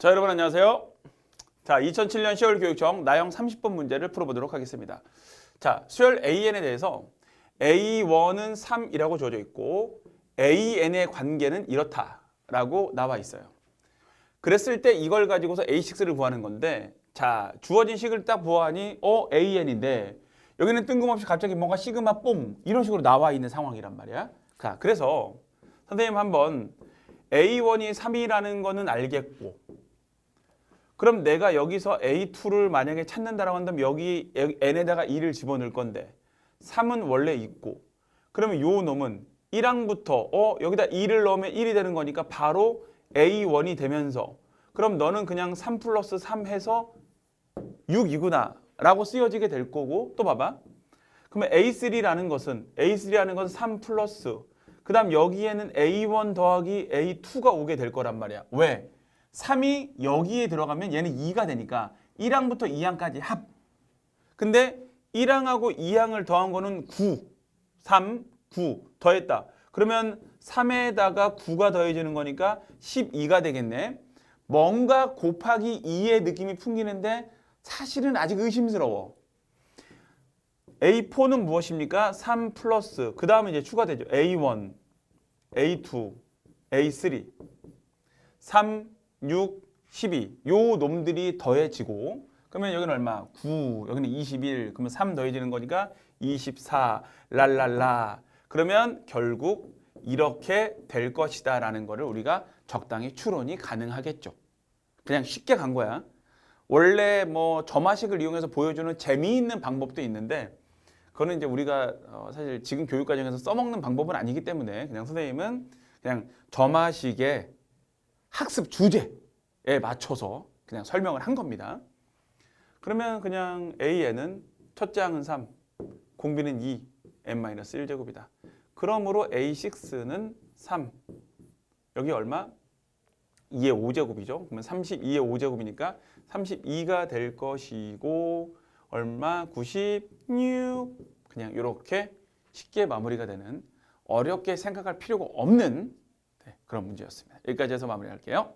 자, 여러분 안녕하세요. 자, 2007년 10월 교육청 나형 30번 문제를 풀어보도록 하겠습니다. 자, 수열 AN에 대해서 A1은 3이라고 주어져 있고 AN의 관계는 이렇다라고 나와 있어요. 그랬을 때 이걸 가지고서 A6를 구하는 건데 자, 주어진 식을 딱 보아하니 어, AN인데 여기는 뜬금없이 갑자기 뭔가 시그마 뽕 이런 식으로 나와 있는 상황이란 말이야. 자, 그래서 선생님 한번 A1이 3이라는 거는 알겠고 그럼 내가 여기서 A2를 만약에 찾는다라고 한다면 여기 N에다가 2를 집어넣을 건데 3은 원래 있고 그러면 요 놈은 1항부터 어 여기다 2를 넣으면 1이 되는 거니까 바로 A1이 되면서 그럼 너는 그냥 3 플러스 3 해서 6이구나 라고 쓰여지게 될 거고 또 봐봐 그러면 A3라는 것은 A3라는 것은 3 플러스 그 다음 여기에는 A1 더하기 A2가 오게 될 거란 말이야 왜? 3이 여기에 들어가면 얘는 2가 되니까 1항부터 2항까지 합 근데 1항하고 2항을 더한 거는 9 3, 9 더했다 그러면 3에다가 9가 더해지는 거니까 12가 되겠네 뭔가 곱하기 2의 느낌이 풍기는데 사실은 아직 의심스러워. A4는 무엇입니까? 3 플러스 그 다음에 이제 추가되죠. A1, A2, A3, 3, 6, 12. 요 놈들이 더해지고 그러면 여기는 얼마? 9, 여기는 21. 그러면 3 더해지는 거니까 24. 랄랄라. 그러면 결국 이렇게 될 것이다 라는 거를 우리가 적당히 추론이 가능하겠죠. 그냥 쉽게 간 거야. 원래 뭐 점화식을 이용해서 보여주는 재미있는 방법도 있는데 그거는 이제 우리가 어 사실 지금 교육 과정에서 써먹는 방법은 아니기 때문에 그냥 선생님은 그냥 점화식의 학습 주제에 맞춰서 그냥 설명을 한 겁니다. 그러면 그냥 A에는 첫째 항은 3, 공비는 2, n-1제곱이다. 그러므로 A6는 3. 여기 얼마? 2의 5제곱이죠. 그러면 32의 5제곱이니까 32가 될 것이고 얼마? 96. 그냥 이렇게 쉽게 마무리가 되는 어렵게 생각할 필요가 없는 네, 그런 문제였습니다. 여기까지 해서 마무리할게요.